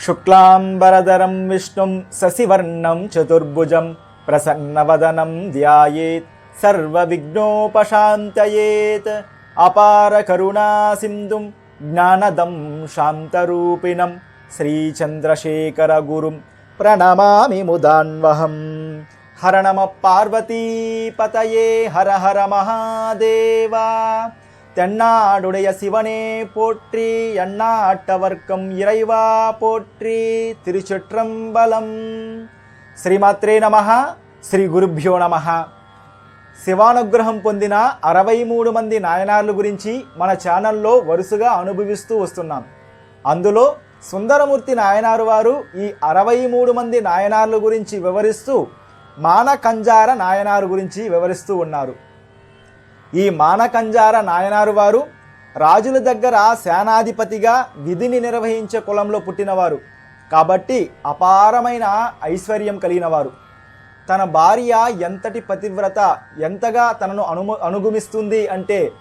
శుక్లాంబరధరం విష్ణుం శశివర్ణం చతుర్భుజం ప్రసన్నవదనం ధ్యాయేత్ సర్వవిఘ్నోపశాంతయేత్ అపార కరుణా సింధుం జ్ఞానదం శాంతరూపిణం శ్రీచంద్రశేఖర గురుం ప్రణమామి ముదాన్వహం హర నమ పార్వతీపతయే హర హర మహాదేవా தென்னாடுடைய சிவனே போற்றி எண்ணாட்டவர்க்கம் இறைவா போற்றி తిరుచుట్రంబలం శ్రీమాత్రే నమ శ్రీ గురుభ్యో నమ శివానుగ్రహం పొందిన అరవై మూడు మంది నాయనార్ల గురించి మన ఛానల్లో వరుసగా అనుభవిస్తూ వస్తున్నాం అందులో సుందరమూర్తి నాయనారు వారు ఈ అరవై మూడు మంది నాయనార్ల గురించి వివరిస్తూ మానకంజార నాయనారు గురించి వివరిస్తూ ఉన్నారు ఈ మానకంజార నాయనారు వారు రాజుల దగ్గర సేనాధిపతిగా విధిని నిర్వహించే కులంలో పుట్టినవారు. కాబట్టి అపారమైన ఐశ్వర్యం కలిగినవారు. తన భార్య ఎంతటి పతివ్రత ఎంతగా తనను అను అనుగమిస్తుంది అంటే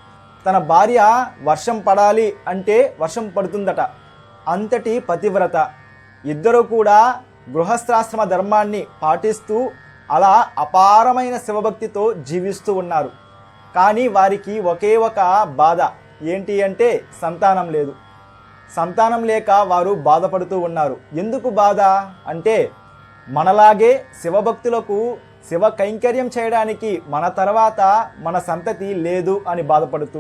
తన భార్య వర్షం పడాలి అంటే వర్షం పడుతుందట. అంతటి పతివ్రత. ఇద్దరు కూడా గృహస్థాశ్రమ ధర్మాన్ని పాటిస్తూ అలా అపారమైన శివభక్తితో జీవిస్తూ ఉన్నారు. కానీ వారికి ఒకే ఒక బాధ. ఏంటి అంటే సంతానం లేదు. సంతానం లేక వారు బాధపడుతూ ఉన్నారు. ఎందుకు బాధ? అంటే మనలాగే శివభక్తులకు శివ కైంకర్యం చేయడానికి మన తర్వాత మన సంతతి లేదు అని బాధపడుతూ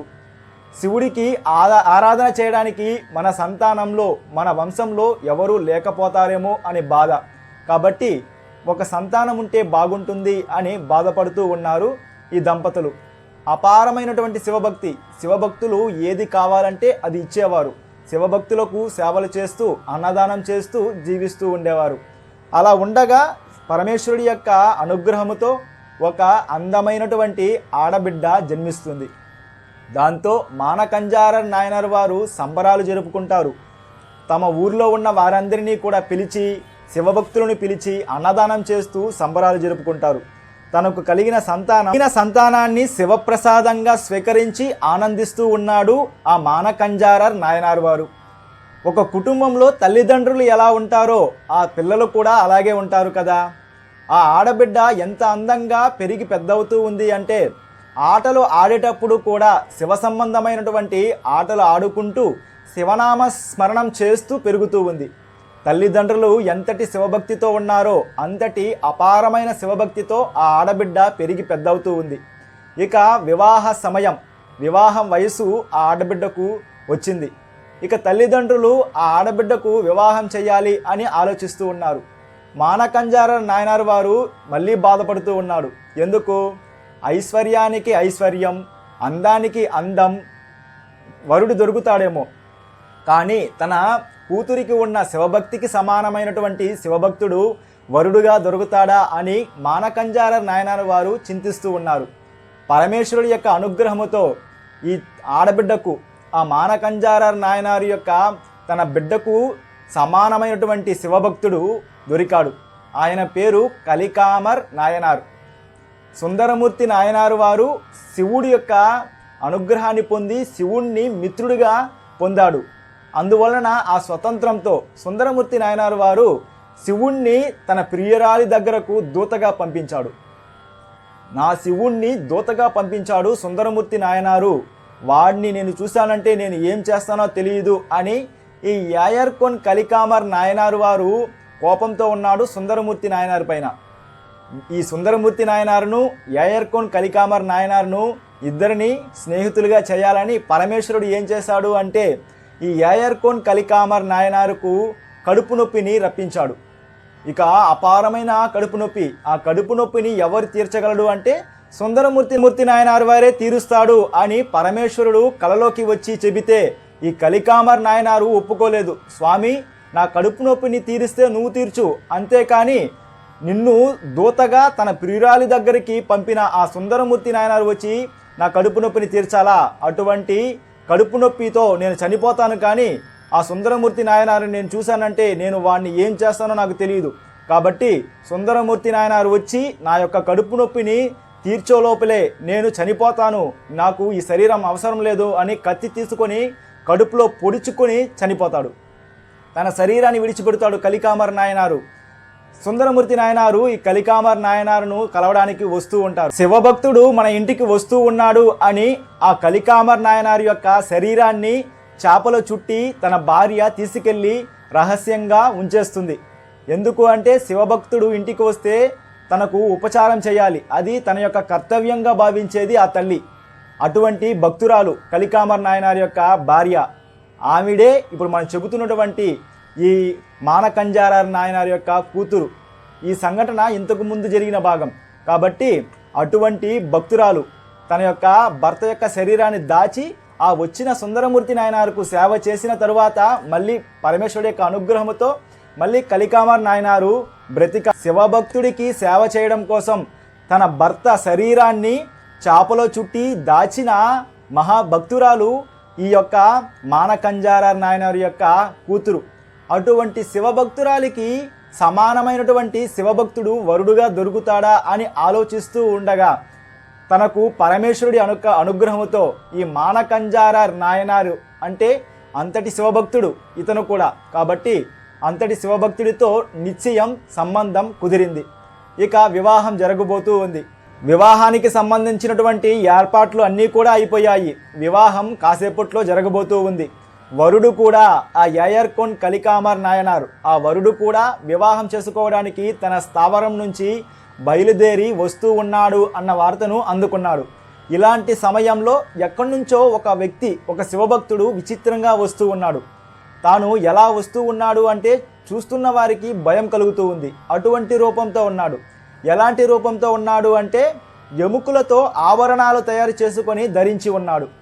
శివుడికి ఆదా ఆరాధన చేయడానికి మన సంతానంలో మన వంశంలో ఎవరూ లేకపోతారేమో అనే బాధ. కాబట్టి ఒక సంతానం ఉంటే బాగుంటుంది అని బాధపడుతూ ఉన్నారు ఈ దంపతులు. అపారమైనటువంటి శివభక్తి. శివభక్తులు ఏది కావాలంటే అది ఇచ్చేవారు. శివభక్తులకు సేవలు చేస్తూ అన్నదానం చేస్తూ జీవిస్తూ ఉండేవారు. అలా ఉండగా పరమేశ్వరుడి యొక్క అనుగ్రహముతో ఒక అందమైనటువంటి ఆడబిడ్డ జన్మిస్తుంది. దాంతో మానకంజార నాయనర్ వారు సంబరాలు జరుపుకుంటారు. తమ ఊర్లో ఉన్న వారందరినీ కూడా పిలిచి శివభక్తులను పిలిచి అన్నదానం చేస్తూ సంబరాలు జరుపుకుంటారు. తనకు కలిగిన సంతానం కలిగిన సంతానాన్ని శివప్రసాదంగా స్వీకరించి ఆనందిస్తూ ఉన్నాడు ఆ మానకంజారర్ నాయనార్ వారు. ఒక కుటుంబంలో తల్లిదండ్రులు ఎలా ఉంటారో ఆ పిల్లలు కూడా అలాగే ఉంటారు కదా. ఆ ఆడబిడ్డ ఎంత అందంగా పెరిగి పెద్దవుతూ ఉంది అంటే ఆటలు ఆడేటప్పుడు కూడా శివ సంబంధమైనటువంటి ఆటలు ఆడుకుంటూ శివనామ స్మరణం చేస్తూ పెరుగుతూ ఉంది. తల్లిదండ్రులు ఎంతటి శివభక్తితో ఉన్నారో అంతటి అపారమైన శివభక్తితో ఆ ఆడబిడ్డ పెరిగి పెద్దవుతూ ఉంది. ఇక వివాహ సమయం వివాహం వయసు ఆ ఆడబిడ్డకు వచ్చింది. ఇక తల్లిదండ్రులు ఆ ఆడబిడ్డకు వివాహం చేయాలి అని ఆలోచిస్తూ ఉన్నారు. మానకంజార నాయనారు వారు మళ్ళీ బాధపడుతూ ఉన్నాడు ఎందుకు? ఐశ్వర్యానికి ఐశ్వర్యం అందానికి అందం వరుడు దొరుకుతాడేమో. కానీ తన కూతురికి ఉన్న శివభక్తికి సమానమైనటువంటి శివభక్తుడు వరుడుగా దొరుకుతాడా అని మానకంజార నాయనారు వారు చింతిస్తూ ఉన్నారు. పరమేశ్వరుడి యొక్క అనుగ్రహముతో ఈ ఆడబిడ్డకు ఆ మానకంజార నాయనారు యొక్క తన బిడ్డకు సమానమైనటువంటి శివభక్తుడు దొరికాడు. ఆయన పేరు కలికామర్ నాయనారు. సుందరమూర్తి నాయనారు వారు శివుడి యొక్క అనుగ్రహాన్ని పొంది శివుణ్ణి మిత్రుడిగా పొందాడు. అందువలన ఆ స్వతంత్రంతో సుందరమూర్తి నాయనారు వారు శివుణ్ణి తన ప్రియురాలి దగ్గరకు దూతగా పంపించాడు. నా శివుణ్ణి దూతగా పంపించాడు సుందరమూర్తి నాయనారు. వాడిని నేను చూశానంటే నేను ఏం చేస్తానో తెలియదు అని ఈ యాయర్కొన్ కలికామర్ నాయనారు వారు కోపంతో ఉన్నాడు సుందరమూర్తి నాయనారు పైన. ఈ సుందరమూర్తి నాయనారును యాయర్కోన్ కలికామర్ నాయనారును ఇద్దరిని స్నేహితులుగా చేయాలని పరమేశ్వరుడు ఏం చేశాడు అంటే ఈ యాయర్కోన్ కలికామర్ నాయనారుకు కడుపు నొప్పిని రప్పించాడు. ఇక అపారమైన కడుపు నొప్పి ఆ కడుపు నొప్పిని ఎవరు తీర్చగలడు అంటే సుందరమూర్తి మూర్తి నాయనారు వారే తీరుస్తాడు అని పరమేశ్వరుడు కలలోకి వచ్చి చెబితే ఈ కలికామర్ నాయనారు ఒప్పుకోలేదు. స్వామి నా కడుపు నొప్పిని తీరిస్తే నువ్వు తీర్చు. అంతేకాని నిన్ను దూతగా తన ప్రియురాలి దగ్గరికి పంపిన ఆ సుందరమూర్తి నాయనారు వచ్చి నా కడుపు నొప్పిని తీర్చాలా? అటువంటి కడుపు నొప్పితో నేను చనిపోతాను కానీ ఆ సుందరమూర్తి నాయనారు నేను చూశానంటే నేను వాడిని ఏం చేస్తానో నాకు తెలియదు. కాబట్టి సుందరమూర్తి నాయనారు వచ్చి నా యొక్క కడుపు నొప్పిని తీర్చోలోపలే నేను చనిపోతాను. నాకు ఈ శరీరం అవసరం లేదు అని కత్తి తీసుకొని కడుపులో పొడుచుకొని చనిపోతాడు. తన శరీరాన్ని విడిచిపెడతాడు కలికామర నాయనారు. సుందరమూర్తి నాయనారు ఈ కలికామర్ నాయనారును కలవడానికి వస్తూ ఉంటారు. శివభక్తుడు మన ఇంటికి వస్తూ ఉన్నాడు అని ఆ కలికామర్ నాయనారు యొక్క శరీరాన్ని చేపలో చుట్టి తన భార్య తీసుకెళ్ళి రహస్యంగా ఉంచేస్తుంది. ఎందుకు అంటే శివభక్తుడు ఇంటికి వస్తే తనకు ఉపచారం చేయాలి. అది తన యొక్క కర్తవ్యంగా భావించేది ఆ తల్లి. అటువంటి భక్తురాలు కలికామర్ నాయనారి యొక్క భార్య. ఆవిడే ఇప్పుడు మనం చెబుతున్నటువంటి ఈ మానకంజారారి నాయనారి యొక్క కూతురు. ఈ సంఘటన ఇంతకు ముందు జరిగిన భాగం. కాబట్టి అటువంటి భక్తురాలు తన యొక్క భర్త యొక్క శరీరాన్ని దాచి ఆ వచ్చిన సుందరమూర్తి నాయనారుకు సేవ చేసిన తరువాత మళ్ళీ పరమేశ్వరుడి యొక్క అనుగ్రహంతో మళ్ళీ కలికామర్ నాయనారు బ్రతిక శివభక్తుడికి సేవ చేయడం కోసం తన భర్త శరీరాన్ని చాపలో చుట్టి దాచిన మహాభక్తురాలు ఈ యొక్క మానకంజారార్ నాయనారు యొక్క కూతురు. అటువంటి శివభక్తురాలికి సమానమైనటువంటి శివభక్తుడు వరుడుగా దొరుకుతాడా అని ఆలోచిస్తూ ఉండగా తనకు పరమేశ్వరుడి అనుక అనుగ్రహముతో ఈ మానకంజారార్ నాయనారు అంటే అంతటి శివభక్తుడు ఇతను కూడా. కాబట్టి అంతటి శివభక్తుడితో నిశ్చయం సంబంధం కుదిరింది. ఇక వివాహం జరగబోతూ ఉంది. వివాహానికి సంబంధించినటువంటి ఏర్పాట్లు అన్నీ కూడా అయిపోయాయి. వివాహం కాసేపట్లో జరగబోతూ ఉంది. వరుడు కూడా ఆ యయర్కోన్ కలికామర్ నాయనారు. ఆ వరుడు కూడా వివాహం చేసుకోవడానికి తన స్థావరం నుంచి బయలుదేరి వస్తూ ఉన్నాడు అన్న వార్తను అందుకున్నాడు. ఇలాంటి సమయంలో ఎక్కడి నుంచో ఒక వ్యక్తి ఒక శివభక్తుడు విచిత్రంగా వస్తూ ఉన్నాడు. తాను ఎలా వస్తూ ఉన్నాడు అంటే చూస్తున్న వారికి భయం కలుగుతూ ఉంది. అటువంటి రూపంతో ఉన్నాడు. ఎలాంటి రూపంతో ఉన్నాడు అంటే ఎముకలతో ఆభరణాలు తయారు చేసుకొని ధరించి ఉన్నాడు.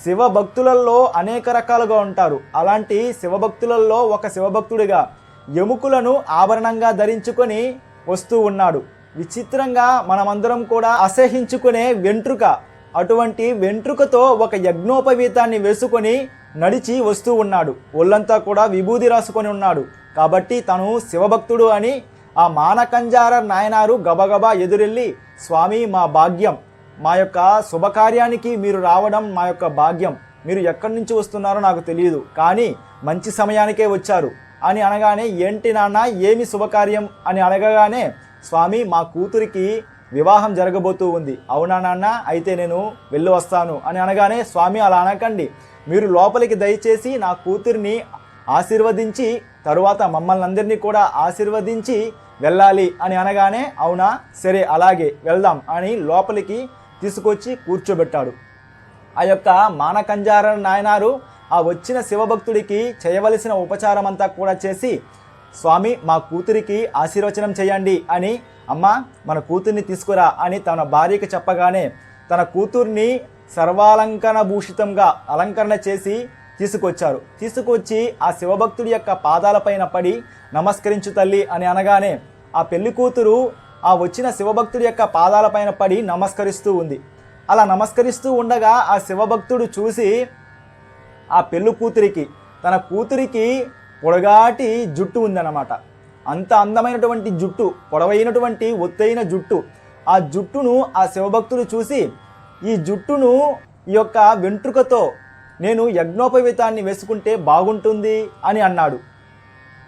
శివభక్తులలో అనేక రకాలుగా ఉంటారు. అలాంటి శివభక్తులలో ఒక శివభక్తుడిగా ఎముకలను ఆభరణంగా ధరించుకొని వస్తూ ఉన్నాడు. విచిత్రంగా మనమందరం కూడా అసహించుకునే వెంట్రుక అటువంటి వెంట్రుకతో ఒక యజ్ఞోపవీతాన్ని వేసుకొని నడిచి వస్తూ ఉన్నాడు. ఒళ్ళంతా కూడా విభూది రాసుకొని ఉన్నాడు. కాబట్టి తను శివభక్తుడు అని ఆ మానకంజార నాయనారు గబగబా ఎదురెళ్ళి స్వామి మా భాగ్యం. మా యొక్క శుభకార్యానికి మీరు రావడం మా యొక్క భాగ్యం. మీరు ఎక్కడి నుంచి వస్తున్నారో నాకు తెలియదు. కానీ మంచి సమయానికే వచ్చారు. అని అనగానే ఏంటి నాన్న ఏమి శుభకార్యం? అని అడగగానే స్వామి మా కూతురికి వివాహం జరగబోతూ ఉంది. అవునా నాన్న? అయితే నేను వెళ్ళి వస్తాను. అని అనగానే స్వామి అలా అనకండి. మీరు లోపలికి దయచేసి నా కూతురిని ఆశీర్వదించి తరువాత మమ్మల్ని అందరినీ కూడా ఆశీర్వదించి వెళ్ళాలి. అని అనగానే అవునా? సరే అలాగే వెళ్దాం. అని లోపలికి తీసుకొచ్చి కూర్చోబెట్టాడు. ఆ యొక్క మానకంజార నాయనారు ఆ వచ్చిన శివభక్తుడికి చేయవలసిన ఉపచారం అంతా కూడా చేసి స్వామి మా కూతురికి ఆశీర్వచనం చేయండి అని అమ్మ మన కూతుర్ని తీసుకురా అని తన భార్యకి చెప్పగానే తన కూతుర్ని సర్వాలంకరణ భూషితంగా అలంకరణ చేసి తీసుకొచ్చారు. తీసుకొచ్చి ఆ శివభక్తుడి యొక్క పాదాలపైన పడి నమస్కరించు తల్లి అని అనగానే ఆ పెళ్ళి కూతురు ఆ వచ్చిన శివభక్తుడి యొక్క పాదాలపైన పడి నమస్కరిస్తూ ఉంది. అలా నమస్కరిస్తూ ఉండగా ఆ శివభక్తుడు చూసి ఆ పెళ్ళి కూతురికి తన కూతురికి పొడగాటి జుట్టు ఉందన్నమాట. అంత అందమైనటువంటి జుట్టు పొడవైనటువంటి ఒత్తైన జుట్టు. ఆ జుట్టును ఆ శివభక్తుడు చూసి ఈ జుట్టును ఈ యొక్క వెంట్రుకతో నేను యజ్ఞోపవీతాన్ని వేసుకుంటే బాగుంటుంది అని అన్నాడు.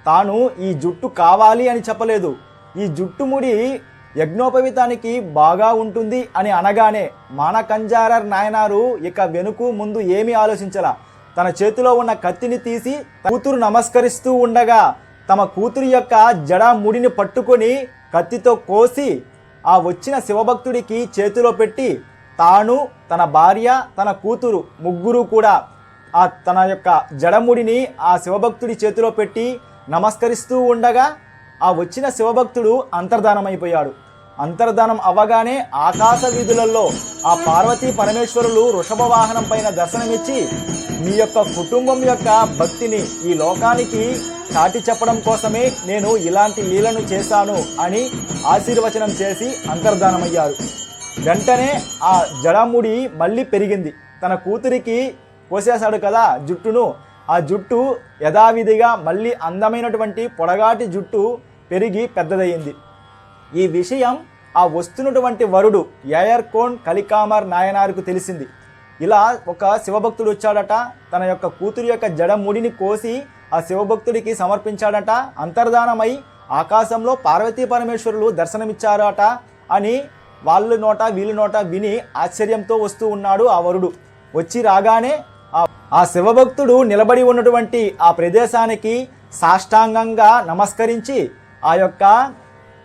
తాను ఈ జుట్టు కావాలి అని చెప్పలేదు. ఈ జుట్టు ముడి బాగా ఉంటుంది అని అనగానే మానకంజారర్ నాయనారు ఇక వెనుకు ముందు ఏమీ ఆలోచించలా. తన చేతిలో ఉన్న కత్తిని తీసి కూతురు నమస్కరిస్తూ ఉండగా తమ కూతురు యొక్క జడ ముడిని పట్టుకొని కత్తితో కోసి ఆ వచ్చిన శివభక్తుడికి చేతిలో పెట్టి తాను తన భార్య తన కూతురు ముగ్గురు కూడా ఆ తన యొక్క జడముడిని ఆ శివభక్తుడి చేతిలో పెట్టి నమస్కరిస్తూ ఉండగా ఆ వచ్చిన శివభక్తుడు అంతర్ధానమైపోయాడు. అంతర్ధానం అవ్వగానే ఆకాశ వీధులలో ఆ పార్వతీ పరమేశ్వరులు వృషభ వాహనం పైన దర్శనమిచ్చి మీ యొక్క కుటుంబం యొక్క భక్తిని ఈ లోకానికి చాటి చెప్పడం కోసమే నేను ఇలాంటి లీలను చేశాను అని ఆశీర్వచనం చేసి అంతర్ధానమయ్యారు. వెంటనే ఆ జడముడి మళ్ళీ పెరిగింది. తన కూతురికి కోసేశాడు కదా జుట్టును. ఆ జుట్టు యథావిధిగా మళ్ళీ అందమైనటువంటి పొడగాటి జుట్టు పెరిగి పెద్దదయ్యింది. ఈ విషయం ఆ వస్తున్నటువంటి వరుడు యయర్కోన్ కలికామర్ నాయనారుకు తెలిసింది. ఇలా ఒక శివభక్తుడు వచ్చాడట తన యొక్క కూతురు యొక్క జడ ముడిని కోసి ఆ శివభక్తుడికి సమర్పించాడట అంతర్ధానమై ఆకాశంలో పార్వతీ పరమేశ్వరులు దర్శనమిచ్చారట అని వాళ్ళ నోట వీళ్ళు నోట విని ఆశ్చర్యంతో వస్తూ ఉన్నాడు ఆ వరుడు. వచ్చి రాగానే ఆ- శివభక్తుడు నిలబడి ఉన్నటువంటి ఆ ప్రదేశానికి సాష్టాంగంగా నమస్కరించి ఆ యొక్క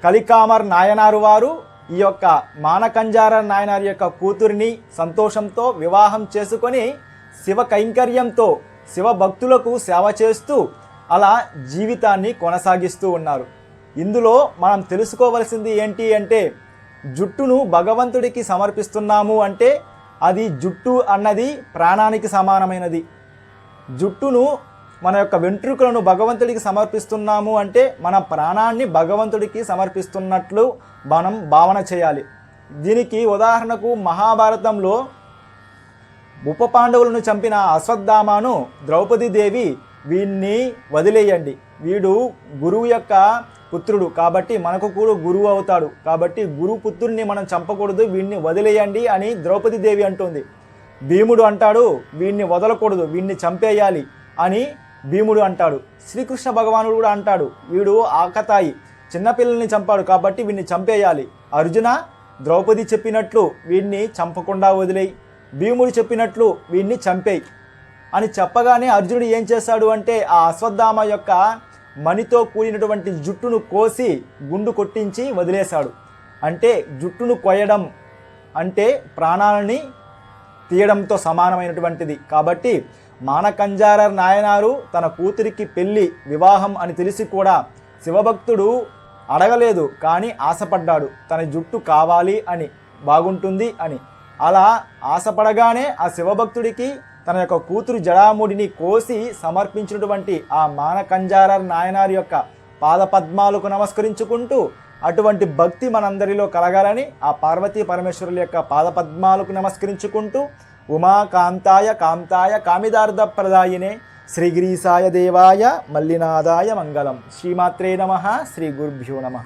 కలికామర్ నాయనారు వారు ఈ యొక్క మానకంజార నాయనారి యొక్క కూతురిని సంతోషంతో వివాహం చేసుకొని శివ కైంకర్యంతో శివ భక్తులకు సేవ చేస్తూ అలా జీవితాన్ని కొనసాగిస్తూ ఉన్నారు. ఇందులో మనం తెలుసుకోవలసింది ఏంటి అంటే జుట్టును భగవంతుడికి సమర్పిస్తున్నాము అంటే అది జుట్టు అన్నది ప్రాణానికి సమానమైనది. జుట్టును మన యొక్క వెంట్రుకలను భగవంతుడికి సమర్పిస్తున్నాము అంటే మన ప్రాణాన్ని భగవంతుడికి సమర్పిస్తున్నట్లు మనం భావన చేయాలి. దీనికి ఉదాహరణకు మహాభారతంలో ఉప పాండవులను చంపిన అశ్వత్థామాను ద్రౌపదీదేవి వీడిని వదిలేయండి. వీడు గురువు యొక్క పుత్రుడు. కాబట్టి మనకు కూడా గురువు అవుతాడు. కాబట్టి గురు పుత్రుడిని మనం చంపకూడదు వీడిని వదిలేయండి అని ద్రౌపదీదేవి అంటుంది. భీముడు అంటాడు వీడిని వదలకూడదు వీడిని చంపేయాలి అని భీముడు అంటాడు. శ్రీకృష్ణ భగవానుడు కూడా అంటాడు వీడు ఆకతాయి చిన్నపిల్లల్ని చంపాడు కాబట్టి వీడిని చంపేయాలి. అర్జున ద్రౌపది చెప్పినట్లు వీడిని చంపకుండా వదిలేయి. భీముడు చెప్పినట్లు వీడిని చంపేయి. అని చెప్పగానే అర్జునుడు ఏం చేశాడు అంటే ఆ అశ్వత్థామ యొక్క మణితో కూడినటువంటి జుట్టును కోసి గుండు కొట్టించి వదిలేశాడు. అంటే జుట్టును కొయ్యడం అంటే ప్రాణాలని తీయడంతో సమానమైనటువంటిది. కాబట్టి మానకంజార నాయనారు తన కూతురికి పెళ్ళి వివాహం అని తెలిసి కూడా శివభక్తుడు అడగలేదు కానీ ఆశపడ్డాడు. తన జుట్టు కావాలి అని బాగుంటుంది అని. అలా ఆశపడగానే ఆ శివభక్తుడికి తన యొక్క కూతురు జడాముడిని కోసి సమర్పించినటువంటి ఆ మానకంజార నాయనారి యొక్క పాదపద్మాలకు నమస్కరించుకుంటూ అటువంటి భక్తి మనందరిలో కలగాలని ఆ పార్వతీ పరమేశ్వరుల యొక్క పాదపద్మాలకు నమస్కరించుకుంటూ ఉమా కాంతాయ కాంతాయ కామిదార్థ ప్రదాయినే శ్రీగిరీసాయ దేవాయ మల్లినాదాయ మంగళం. శ్రీమాత్రే నమ. శ్రీ గురుభ్యో నమ.